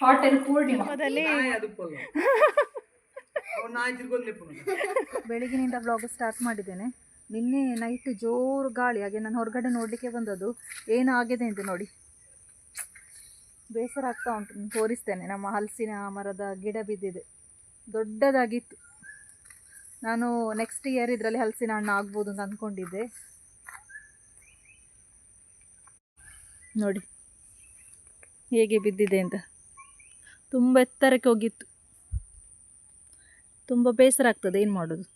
Hotel ಬೆಳಗಿನಿಂದ blog start ಮಾಡಿದ್ದೇನೆ. ನಿನ್ನೆ ನೈಟ್ ಜೋರು ಗಾಳಿ ಹಾಗೆ ನಾನು ಹೊರಗಡೆ ನೋಡಲಿಕ್ಕೆ ಬಂದದ್ದು ಏನು ಆಗಿದೆ ಅಂತ ನೋಡಿ. ಬೇಸರ ಆಗ್ತಾ ಉಂಟು ತೋರಿಸ್ತೇನೆ. ನಮ್ಮ ಹಲಸಿನ ಮರದ ಗಿಡ ಬಿದ್ದಿದೆ. ದೊಡ್ಡದಾಗಿತ್ತು. ನಾನು ನೆಕ್ಸ್ಟ್ ಇಯರ್ ಇದರಲ್ಲಿ ಹಲಸಿನ ಹಣ್ಣು ಆಗ್ಬೋದು ಅಂತ ಅಂದ್ಕೊಂಡಿದ್ದೆ ನೋಡಿ. ಹೇಗೆ ಬಿದ್ದಿದೆ ಅಂತ. ತುಂಬ ಎತ್ತರಕ್ಕೆ ಹೋಗಿತ್ತು. ತುಂಬ ಬೇಸರ ಆಗ್ತದೆ, ಏನು ಮಾಡೋದು?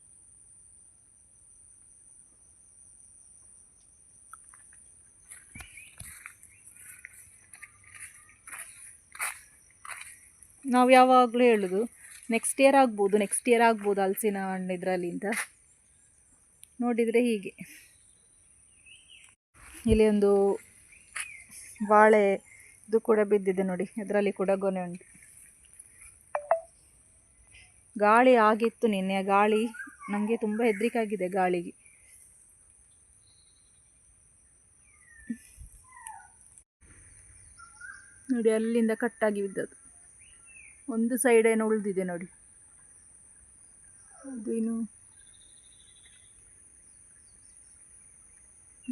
ನಾವು ಯಾವಾಗಲೂ ಹೇಳೋದು ನೆಕ್ಸ್ಟ್ ಇಯರ್ ಆಗ್ಬೋದು ನೆಕ್ಸ್ಟ್ ಇಯರ್ ಆಗ್ಬೋದು ಹಲಸಿನ ಹಣ್ಣು ಇದರಲ್ಲಿ ಅಂತ. ನೋಡಿದರೆ ಹೀಗೆ. ಇಲ್ಲಿ ಒಂದು ಬಾಳೆ ಇದು ಕೂಡ ಬಿದ್ದಿದೆ ನೋಡಿ ಅದರಲ್ಲಿ ಕೂಡ ಗೊನೆ ಉಂಟು. ಗಾಳಿ ಆಗಿತ್ತು ನಿನ್ನೆ ಗಾಳಿ ನನಗೆ ತುಂಬ ಹೆದರಿಕೆ ಆಗಿದೆ ಗಾಳಿಗೆ. ನೋಡಿ, ಅಲ್ಲಿಂದ ಕಟ್ಟಾಗಿ ಬಿದ್ದದು ಒಂದು ಸೈಡ್ ಏನು ಉಳಿದಿದೆ ನೋಡಿ. ಅದೇನು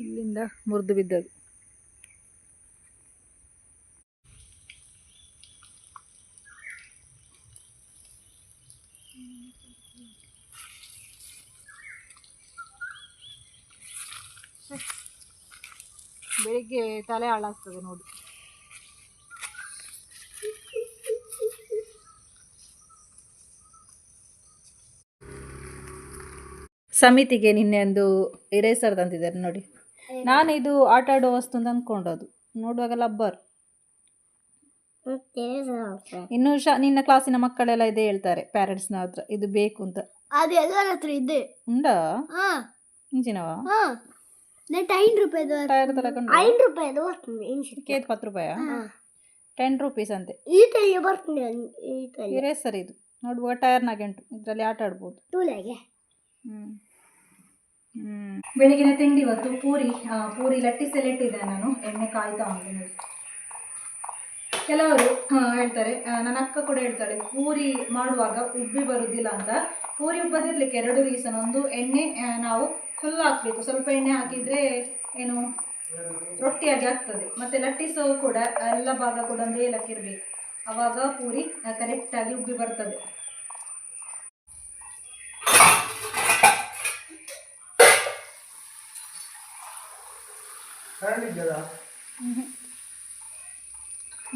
ಇಲ್ಲಿಂದ ಮುರಿದು ಬಿದ್ದದ್ದು. ಬೆಳಿಗ್ಗೆ ತಲೆ ಹಾಳಾಗ್ತದೆ ನೋಡಿ. ಸಮಿತಿಗೆ ನಿನ್ನೆ ಒಂದು ಇರೇಸರ್ ತಂದಿದ್ದಾರೆ ನೋಡಿ. ನಾನು ಇದು ಆಟ ಆಡೋ ವಸ್ತು ಅಂತ ಅಂದ್ಕೊಂಡದು ನೋಡುವಾಗ ಲಬ್ಬರ್. ಇನ್ನು ಶ ನಿನ್ನ ಕ್ಲಾಸಿನ ಮಕ್ಕಳೆಲ್ಲ ಇದೇ ಹೇಳ್ತಾರೆ ಪ್ಯಾರೆಂಟ್ಸ್ನ ಹತ್ರ. ಇದು ಬೇಕು ಅಂತ. ಅದು ಎಲ್ಲರ ಹತ್ರ ಇದೆ. ಉಂಡಾ? ಹಾ. ಇಂಜಿನವಾ ಹಾ. ನೆಟ್ ಐದು ರೂಪಾಯಿದು ಟೈರ್ ತಲಕೊಂಡು ಐದು ರೂಪಾಯಿದು ಬರ್ತದೆ ಇನ್ಶಿಟ್ ಕೇತ್ ಪತ್ತು ರೂಪಾಯ? ಟೆನ್ ರುಪೀಸ್ ಅಂತೆ. ಈ ತಲೆ ಬರ್ತದೆ ಈ ತಲೆ ಇರೇಸರ್ ಇದು. ನೋಡುವಾಗ ಟೈರ್ನಾಗೆ ಉಂಟು ಇದರಲ್ಲಿ ಆಟ ಆಡ್ಬೋದು. ಟೂಲಾಗೆ ಹ್ಞೂ. ಬೆಳಗಿನ ತಿಂಡಿ ಇವತ್ತು ಪೂರಿ. ಪೂರಿ ಸೆಲೆಕ್ಟ್ ಇಟ್ಟಿದ್ದೆ ನಾನು. ಎಣ್ಣೆ ಕಾಯ್ತಾ ಉಂಟು ಕೆಲವರು ಹೇಳ್ತಾರೆ ನನ್ನ ಅಕ್ಕ ಕೂಡ ಹೇಳ್ತಾಳೆ ಪೂರಿ ಮಾಡುವಾಗ ಉಬ್ಬಿ ಬರುವುದಿಲ್ಲ ಅಂತ. ಪೂರಿ ಉಬ್ಬದಿರ್ಲಿಕ್ಕೆ ಎರಡು ರೀಸನ್. ಒಂದು ಎಣ್ಣೆ ನಾವು ಫುಲ್ ಹಾಕಬೇಕು. ಸ್ವಲ್ಪ ಎಣ್ಣೆ ಹಾಕಿದರೆ ಏನು ರೊಟ್ಟಿಯಾಗಿ ಆಗ್ತದೆ. ಮತ್ತು ಲಟ್ಟಿಸೋ ಕೂಡ ಎಲ್ಲ ಭಾಗ ಕೂಡ ಒಂದು ಏಲಕ್ಕಿ ಇರಬೇಕು. ಆವಾಗ ಪೂರಿ ಕರೆಕ್ಟಾಗಿ ಉಬ್ಬಿ ಬರ್ತದೆ.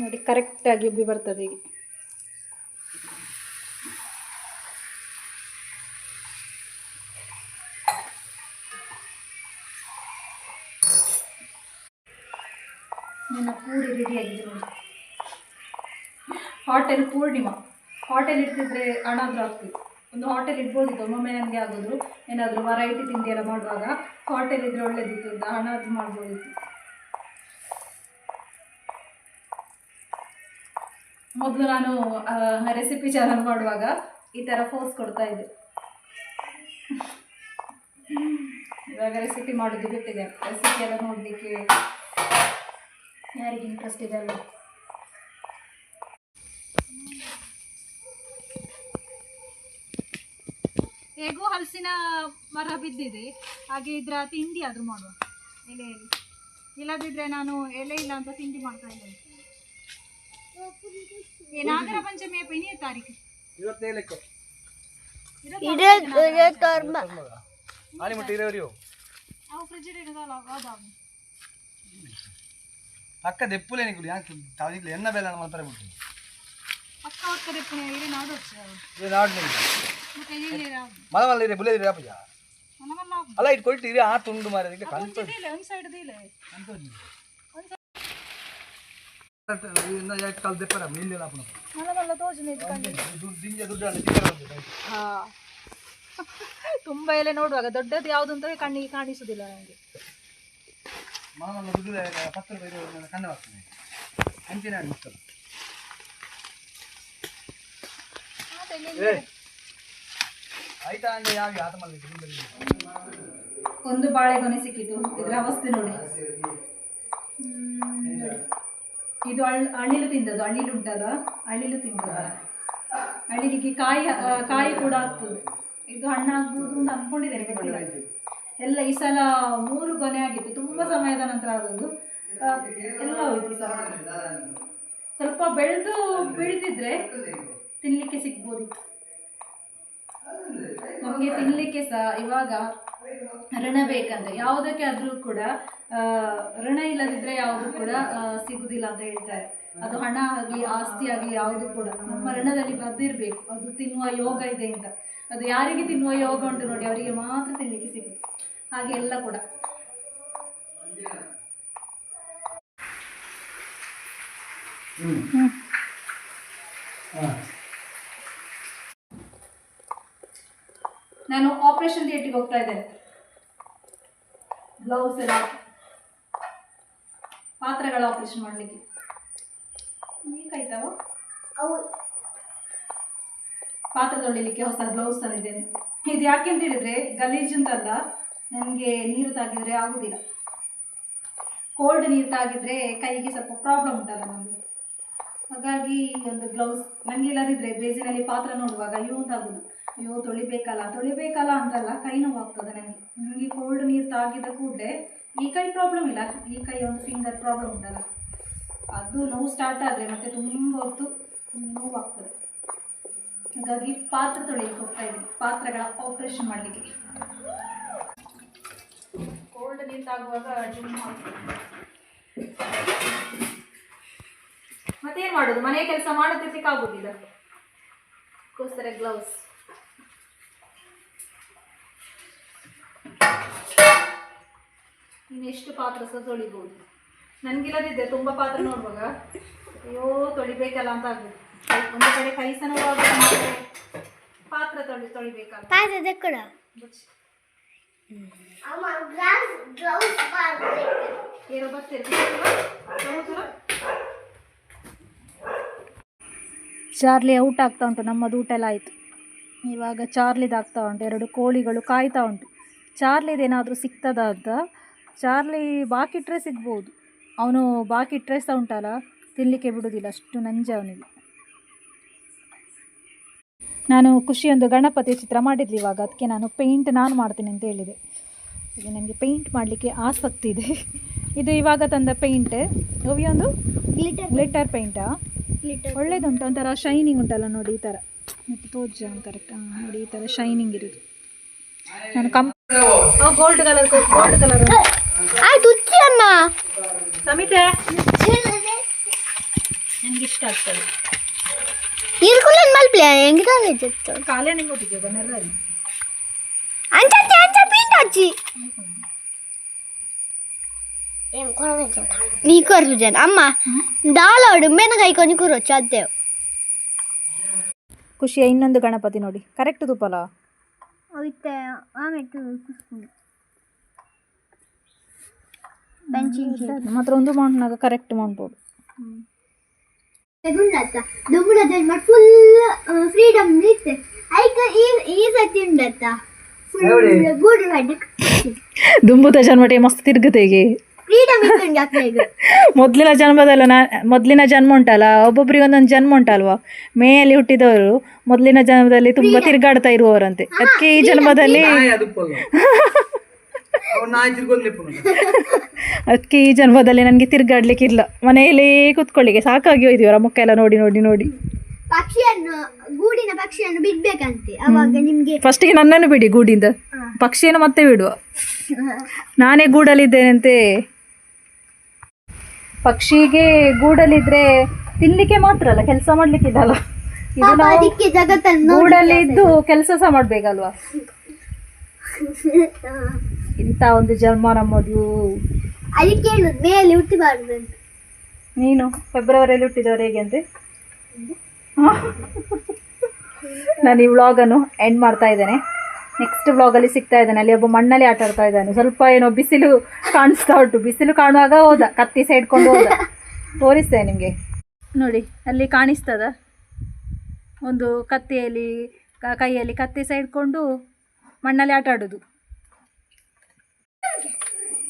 ನೋಡಿ ಕರೆಕ್ಟಾಗಿ ಉಬ್ಬಿ ಬರ್ತದೆ ಈಗ. ನನ್ನ ಪೂರಿ ರೆಡಿ ಆಗಿದೆ ನೋಡಿ. ಹೋಟೆಲ್ ಪೂರ್ಣಿಮಾ. ಹೋಟೆಲ್ ಇಡ್ತಿದ್ರೆ ಆದರೂ ಆಗ್ತಿತ್ತು. ಒಂದು ಹೋಟೆಲ್ ಇಡ್ಬೋದಿತ್ತು, ಒಮ್ಮೊಮ್ಮೆ ನನಗೆ ಆಗೋದು. ಏನಾದರೂ ವೆರೈಟಿ ತಿಂಡಿ ಎಲ್ಲ ಮಾಡುವಾಗ ಹೋಟೆಲ್ ಇದ್ರೆ ಒಳ್ಳೇದಿತ್ತು ಅಂತ ಹಣ ಅದು ಮಾಡ್ಬೋದಿತ್ತು. ಮೊದಲು ನಾನು ರೆಸಿಪಿ ಚಾನಲ್ ಮಾಡುವಾಗ ಈ ಥರ ಫೋರ್ಸ್ ಕೊಡ್ತಾ ಇದ್ದೆ. ಇವಾಗ ರೆಸಿಪಿ ಮಾಡೋದು ಬಿಟ್ಟಿದೆ ರೆಸಿಪಿ ಎಲ್ಲ ನೋಡಲಿಕ್ಕೆ ಯಾರಿಗೆ ಇಂಟ್ರೆಸ್ಟ್ ಇದೆ ಅಲ್ಲ ಹೇಗೂ ಹಲಸಿನ ಮರ ಬಿದ್ದಿದೆ. ಹಾಗೆ ಇದ್ರ ತಿಂಡಿ ಆದ್ರೂ ಮಾಡುವ. ಎಲೆಯಲ್ಲಿ ಇಲ್ಲದಿದ್ರೆ ನಾನು ಎಲೆ ಇಲ್ಲ ಅಂತ ತಿಂಡಿ ಮಾಡ್ತಾ ಇದ್ದೇನೆ. ಏ ನಾಗರ ಪಂಚಮಿಯ ಪೆಣಿಯ ತಾರೀಕು. ಇವತ್ತೇಳಕ್ಕೆ ಇರೇ ಅಲ್ಲಿ ಮುಟ್ಟಿ ಇರೋರಿಯೋ? ಅವು ಫ್ರಿಜ್ ಇಡೋದಲ್ಲ ಹೋದಾವು ಇದು ನಾಡು ನಿಂಗೆ ಮತ್ತೆ ಇಲ್ಲಿ ಮಲವಲ್ಲ ಇರಿ ಬುಲೆ ಇರಿ ಅಪ್ಪಯ್ಯ ಮನವಲ್ಲ ಅಲ್ಲ ಇಟ್ ಇರಿ ಆ ತುಂಡು ಮಾರಿ ಅದಕ್ಕೆ ಕಂತ ಇಲ್ಲ ಸೈಡ್ ಇಲ್ಲ ಇನ್ನ ಯಾಕ ಕಾಲ್ ದೆಪ್ಪರ ಅಪ್ಪನ ದುಡ್ಡು ಅಲ್ಲ ಚಿಕ್ಕರ ಬಂದಿದೆ ಹಾ. ತುಂಬಾ ಎಲೆ ನೋಡುವಾಗ ದೊಡ್ಡದು ಯಾವುದು ಅಂತ ಕಣ್ಣಿಗೆ ಕಾಣಿಸುದಿಲ್ಲ ನನಗೆ ಮಲಮಲ್ಲ ದುಡ್ಡು ಹತ್ತು ರೂಪಾಯಿ ಇರೋ ಕಣ್ಣು ಹಾಕ್ತೀನಿ ಅಂಚಿನ ಏ ಆಯ್ತಾ ಅಂದ್ರೆ ಯಾವ ಆತ ಮಲ್ಲಿ ಒಂದು ಬಾಳೆಗೊನೆ ಸಿಕ್ಕಿತು ಇದರ ಅವಸ್ಥೆ ನೋಡಿ. ಇದು ಅಳಿಲು ತಿಂದದ್ದು ಅಳಿಲು ಉಂಟಲ್ಲ? ಅಳಿಲು ತಿಂದ ಅಳಿಲಿಗೆ ಕಾಯಿ ಕಾಯಿ ಕೂಡ ಆಗ್ತದೆ. ಇದು ಹಣ್ಣಾಗ್ಬೋದು ಅಂತ ಅನ್ಕೊಂಡಿದ್ದೇನೆ ಗೊತ್ತಿಲ್ಲ. ಎಲ್ಲ ಈ ಸಲ ಮೂರು ಕೊನೆ ಆಗಿತ್ತು. ತುಂಬ ಸಮಯದ ನಂತರ ಆಗೋದು ಎಲ್ಲ ಹೋಯ್ತು. ಸ್ವಲ್ಪ ಬೆಳೆದು ಬೆಳೆದಿದ್ರೆ ತಿನ್ಲಿಕ್ಕೆ ಸಿಗ್ಬೋದಿತ್ತು ನಮಗೆ ತಿನ್ಲಿಕ್ಕೆ ಸಹ ಇವಾಗ ಋಣ ಬೇಕಂದ್ರೆ ಯಾವುದಕ್ಕೆ ಆದರೂ ಕೂಡ ಋಣ ಇಲ್ಲದಿದ್ರೆ ಯಾವುದು ಕೂಡ ಸಿಗುವುದಿಲ್ಲ ಸಿಗುದಿಲ್ಲ ಅಂತ ಹೇಳ್ತಾರೆ. ಅದು ಹಣ ಆಗಲಿ, ಆಸ್ತಿ ಆಗಲಿ, ಯಾವುದು ಕೂಡ ನಮ್ಮ ಋಣದಲ್ಲಿ ಬರ್ದಿರ್ಬೇಕು. ಅದು ತಿನ್ನುವ ಯೋಗ ಇದೆ ಅಂತ. ಅದು ಯಾರಿಗೆ ತಿನ್ನುವ ಯೋಗ ಉಂಟು ನೋಡಿ, ಅವರಿಗೆ ಮಾತ್ರ ತಿನ್ಲಿಕ್ಕೆ ಸಿಗುತ್ತೆ. ಹಾಗೆ ಎಲ್ಲ ಕೂಡ. ನಾನು ಆಪರೇಷನ್ ಥಿಯೇಟ್ರಿಗೆ ಹೋಗ್ತಾ ಇದ್ದೇನೆ. ಬ್ಲೌಸ್ ಎಲ್ಲ ಪಾತ್ರೆಗಳ ಆಪರೇಷನ್ ಮಾಡಲಿಕ್ಕೆ. ಆಯ್ತಾವ ಅವು ಪಾತ್ರೆ ತೊಳಿಲಿಕ್ಕೆ ಹೊಸ ಬ್ಲೌಸ್ ತಂದಿದ್ದೇನೆ. ಇದು ಯಾಕೆ ಅಂತ ಹೇಳಿದ್ರೆ ಗಲೀಜುಂಟಲ್ಲ ನನಗೆ ನೀರು ತಾಗಿದರೆ ಆಗೋದಿಲ್ಲ. ಕೋಲ್ಡ್ ನೀರು ತಾಗಿದರೆ ಕೈಗೆ ಸ್ವಲ್ಪ ಪ್ರಾಬ್ಲಮ್ ಉಂಟಲ್ಲ ನಮ್ಮದು ಹಾಗಾಗಿ ಒಂದು ಬ್ಲೌಸ್ ನನಗೆ ಇಲ್ಲದಿದ್ರೆ ಬೇಸಿನಲ್ಲಿ ಪಾತ್ರ ನೋಡುವಾಗ ಅಯ್ಯೋ ಅಂತಾಗೋದು. ಅಯ್ಯೋ ತೊಳಿಬೇಕಲ್ಲ ತೊಳಿಬೇಕಲ್ಲ ಅಂತಲ್ಲ ಕೈ ನೋವಾಗ್ತದೆ ನನಗೆ. ನನಗೆ ಕೋಲ್ಡ್ ನೀರು ತಾಗಿದ ಕೂಡಲೇ ಈ ಕೈ ಪ್ರಾಬ್ಲಮ್ ಇಲ್ಲ. ಈ ಕೈ ಒಂದು ಫಿಂಗರ್ ಪ್ರಾಬ್ಲಮ್ ಉಂಟಲ್ಲ. ಅದು ನೋವು ಸ್ಟಾರ್ಟ್ ಆದರೆ ಮತ್ತೆ ತುಂಬ ಹೊತ್ತು ನೋವಾಗ್ತದೆ. ಹಾಗಾಗಿ ಪಾತ್ರೆ ತೊಳೆಯಲಿಕ್ಕೆ ಹೋಗ್ತಾ ಇದ್ದೀನಿ. ಪಾತ್ರಗಳ ಆಪರೇಷನ್ ಮಾಡಲಿಕ್ಕೆ. ಕೋಲ್ಡ್ ನಿಂತಾಗುವಾಗ ಡಿಮ್ ಜುಮ್ ಮತ್ತೇನು ಮಾಡೋದು? ಮನೆ ಕೆಲಸ ಮಾಡೋದಕ್ಕೆ ಇದು ಅದಕ್ಕೋಸ್ಕರ ಗ್ಲೌಸ್ ಇನ್ನು ಎಷ್ಟು ಪಾತ್ರ ಸಹ ತೊಳಿಬೋದು? ನನಗಿಲ್ಲದಿದ್ದೆ ತುಂಬ ಪಾತ್ರ ನೋಡುವಾಗ? ಅಯ್ಯೋ ತೊಳಿಬೇಕಲ್ಲ ಅಂತ ಆಗ್ಬೋದು ಒಂದು ಕಡೆ ಕೈ ಪಾತ್ರ ನೋಡುವಾಗ ಮತ್ತೆ ಪಾತ್ರೆ ತೊಳಿ ತೊಳಿಬೇಕಲ್ಲ. ಚಾರ್ಲಿ ಊಟ ಆಗ್ತಾ ಉಂಟು. ನಮ್ಮದು ಊಟ ಎಲ್ಲ ಆಯಿತು. ಇವಾಗ ಚಾರ್ಲಿದು ಆಗ್ತಾ ಉಂಟು. ಎರಡು ಕೋಳಿಗಳು ಕಾಯ್ತಾ ಉಂಟು. ಚಾರ್ಲಿದೇನಾದರೂ ಸಿಗ್ತದ ಅಂತ ಚಾರ್ಲಿ ಬಾಕಿ ಬಾಕಿಟ್ರೆ ಸಿಗ್ಬೋದು. ಅವನು ಬಾಕಿಟ್ರೆ ಸಹ ಉಂಟಲ್ಲ? ತಿನ್ನಲಿಕ್ಕೆ ಬಿಡೋದಿಲ್ಲ. ಅಷ್ಟು ನಂಜ ಅವನಿಗೆ. ನಾನು ಖುಷಿಯೊಂದು ಗಣಪತಿ ಚಿತ್ರ ಮಾಡಿದ್ಲಿ ಇವಾಗ. ಅದಕ್ಕೆ ನಾನು ಪೇಂಟ್ ನಾನು ಮಾಡ್ತೀನಿ ಅಂತ ಹೇಳಿದೆ. ಈಗ ನನಗೆ ಪೇಂಟ್ ಮಾಡಲಿಕ್ಕೆ ಆಸಕ್ತಿ ಇದೆ. ಇದು ಇವಾಗ ತಂದ ಪೇಂಟ್ ಒಂದು? ಗ್ಲಿಟರ್ ಗ್ಲಿಟರ್ ಪೇಂಟಾ ಗ್ಲಿಟರ್ ಒಳ್ಳೇದುಂಟು ಒಂಥರ ಶೈನಿಂಗ್ ಉಂಟಲ್ಲ ನೋಡಿ ಈ ಥರ ಮತ್ತು ತೋಜ ಕರೆಕ್ಟ್ ನೋಡಿ ಈ ಥರ ಶೈನಿಂಗ್ ಇರೋದು. ನಾನು ಕಂಪ್ ಗೋಲ್ಡ್ ಕಲರ್ ಗೋಲ್ಡ್ ಕಲರ್ ಆಯ್ತು ಅಮ್ಮ. ಸಮಿತೆ. ನನಗೆ ಇಷ್ಟ ಆಗ್ತದೆ. ಇರ್ಕುಲನ್ ಮಲ್ಪ್ಲೆ ಹೆಂಗ್ ಕಾಲೇಜ್ ಇತ್ತು ಕಾಲೇ ನಿಂಗೆ ಗೊತ್ತಿದ್ಯೋ ಬನ್ನೆಲ್ಲ ಅಂಚಿ ಅಂಚ ಪಿಂಟ್ ಹಚ್ಚಿ ನೀ ಕೊರ್ಲು ಜನ ಅಮ್ಮ ದಾಳೋಡು ಮೇನ ಕೈ కొని ಕೂರೊಚ್ಚು ಅದ್ದೇವು ಖುಷಿಯ ಇನ್ನೊಂದು ಗಣಪತಿ ನೋಡಿ ಕರೆಕ್ಟ್ ತುಪ್ಪಲ ಅವಿತ್ತೆ ಆಮೇಲೆ ಕುಸ್ಕೊಂಡು ಬೆಂಚಿನ ಮಾತ್ರ ಒಂದು ಮೌಂಟ್ನಾಗ ಕರೆಕ್ಟ್ ಮಾಡ್ಬೋದು ಉಂಡತ್ತ. ದುಂಬುಡದ ಮಾಡಿ ಫುಲ್ ಫ್ರೀಡಮ್ ಇತ್ತೆ. ಐಕ ಈ ಈ ಸತಿ ಉಂಡತ್ತ. ಫುಲ್ ಗೂಡು ಮಾಡಿ ದುಂಬುತ ಜನ್ಮಟೆ ಮಸ್ತ್ ತಿರುಗುತ್ತೆಗೆ ಫ್ರೀಡಮ್ ಇತ್ತು ಮೊದಲಿನ ಜನ್ಮದಲ್ಲ ನಾ ಮೊದಲಿನ ಜನ್ಮ ಉಂಟಲ್ಲ ಒಬ್ಬೊಬ್ರಿಗೆ ಒಂದೊಂದು ಜನ್ಮ ಉಂಟಲ್ವಾ? ಮೇಯಲ್ಲಿ ಹುಟ್ಟಿದವರು ಮೊದಲಿನ ಜನ್ಮದಲ್ಲಿ ತುಂಬಾ ತಿರುಗಾಡ್ತಾ ಇರುವವರಂತೆ. ಅದಕ್ಕೆ ಈ ಜನ್ಮದಲ್ಲಿ ನಾಯಿ ಅದು ಪೊಲ್ಲ ಅವ್ನು ನಾಯಿ ತಿರ್ಗೊಂದು ಅದಕ್ಕೆ ಈ ಜನ್ಮದಲ್ಲಿ ನನಗೆ ತಿರುಗಾಡ್ಲಿಕ್ಕೆ ಇಲ್ಲ ಮನೆಯಲ್ಲೇ ಕೂತ್ಕೊಳ್ಳಿಕ್ಕೆ ಸಾಕಾಗಿ ಹೋಯ್ತು ಮುಖ ಎಲ್ಲ ನೋಡಿ ನೋಡಿ ನೋಡಿ. ಪಕ್ಷಿಯನ್ನು ಗೂಡಿನ ಪಕ್ಷಿಯನ್ನು ಬಿಡ್ಬೇಕಂತೆ. ಅವಾಗ ನಿಮ್ಗೆ ಫಸ್ಟಿಗೆ ನನ್ನನ್ನು ಬಿಡಿ ಗೂಡಿಂದ. ಪಕ್ಷಿಯನ್ನು ಮತ್ತೆ ಬಿಡುವ. ನಾನೇ ಗೂಡಲ್ಲಿದ್ದೇನಂತೆ ಪಕ್ಷಿಗೆ ಗೂಡಲ್ಲಿದ್ರೆ ತಿನ್ಲಿಕ್ಕೆ ಮಾತ್ರ ಅಲ್ಲ ಕೆಲಸ ಮಾಡ್ಲಿಕ್ಕಿಲ್ಲಲ್ಲ ಇದು ನಾವು ಗೂಡಲ್ಲಿ ಇದ್ದು ಕೆಲಸ ಸಹ ಮಾಡ್ಬೇಕಲ್ವಾ? ಇಂಥ ಒಂದು ಜನ್ಮ ನಮ್ಮದು. ಅದಕ್ಕೆ ಹೇಳುದು ಮೇಲೆ ಹುಟ್ಟಿಬಾರ್ದು ಅಂತ. ನೀನು ಫೆಬ್ರವರಿಯಲ್ಲಿ ಹುಟ್ಟಿದವರು ಹೇಗೆ ಅಂದರೆ? ನಾನು ಈ ವ್ಲಾಗನ್ನು ಎಂಡ್ ಮಾಡ್ತಾ ಇದ್ದೇನೆ. ನೆಕ್ಸ್ಟ್ ವ್ಲಾಗಲ್ಲಿ ಸಿಗ್ತಾ ಇದ್ದಾನೆ. ಅಲ್ಲಿ ಒಬ್ಬ ಮಣ್ಣಲ್ಲಿ ಆಟ ಆಡ್ತಾ ಇದ್ದಾನೆ. ಸ್ವಲ್ಪ ಏನೋ ಬಿಸಿಲು ಕಾಣಿಸ್ತಾ ಉಂಟು. ಬಿಸಿಲು ಕಾಣುವಾಗ ಹೋದ. ಕತ್ತಿ ಸೈಡ್ಕೊಂಡು ಹೋದ. ತೋರಿಸ್ತೇನೆ ನಿಮಗೆ. ನೋಡಿ ಅಲ್ಲಿ ಕಾಣಿಸ್ತದ? ಒಂದು ಕತ್ತಿಯಲ್ಲಿ ಕೈಯಲ್ಲಿ ಕತ್ತಿ ಸೈಡ್ಕೊಂಡು ಮಣ್ಣಲ್ಲಿ ಆಟ ಆಡೋದು.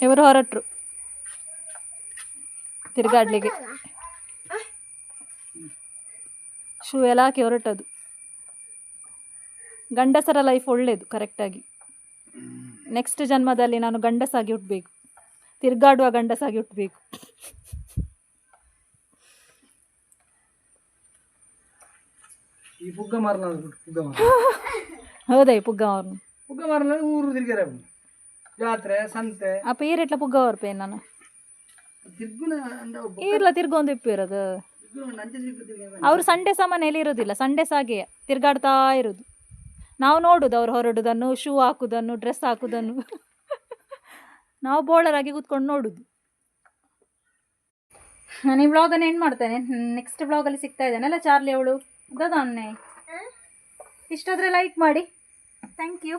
ಇವರು ಹೊರಟರು. ತಿರುಗಾಡ್ಲಿಕ್ಕೆ. ಶೂ ಎಲ್ಲ ಹಾಕಿ ಹೊರಟದು. ಗಂಡಸರ ಲೈಫ್ ಒಳ್ಳೆಯದು ಕರೆಕ್ಟಾಗಿ ನೆಕ್ಸ್ಟ್ ಜನ್ಮದಲ್ಲಿ ನಾನು ಗಂಡಸಾಗಿ ಹುಟ್ಟಬೇಕು ತಿರುಗಾಡುವ ಗಂಡಸಾಗಿ ಹುಟ್ಟಬೇಕು ಈ ಪುಗ್ಗ ಹೌದಾ ಈ ಪುಗ್ಗ ಅವ್ರನ್ನ ಪುಗ್ಗ ಊರು ತಿರ್ಗಾರ ಜಾತ್ರೆ ಸಂತೆ. ನಾನು. ತಿರ್ಗುನ ಅಂಡ ಒಬ್ಬ. ಈರ್ಲ ತಿರ್ಗೊಂದು ಇಪ್ಪಿರೋದು ತಿರ್ಗುನ ತಿರ್ಗು ತಿರ್ಗ ಸಂಡೇ ಸಂಡೆ ಸಾಮಾನೆಯಲ್ಲಿ ಇರೋದಿಲ್ಲ ಸಂಡೆ ಸಾಗೆ ತಿರ್ಗಾಡ್ತಾ ಇರೋದು. ನಾವು ನೋಡುದು ಅವ್ರು ಹೊರಡುದನ್ನು ಶೂ ಹಾಕುದನ್ನು ಡ್ರೆಸ್ ಹಾಕುದನ್ನು. ನಾವು ಬೋಳರಾಗಿ ಕೂತ್ಕೊಂಡು ನೋಡುದು. ನಾನು ಈ ವ್ಲಾಗನ್ನು ಎಂಡ್ ಮಾಡ್ತೇನೆ. ನೆಕ್ಸ್ಟ್ ವ್ಲಾಗಲ್ಲಿ ಸಿಗ್ತಾ ಇದ್ದಾನಲ್ಲ ಚಾರ್ಲಿ ಅವಳು? ಅದಾನೆ ಇಷ್ಟಾದರೆ ಲೈಕ್ ಮಾಡಿ. Thank you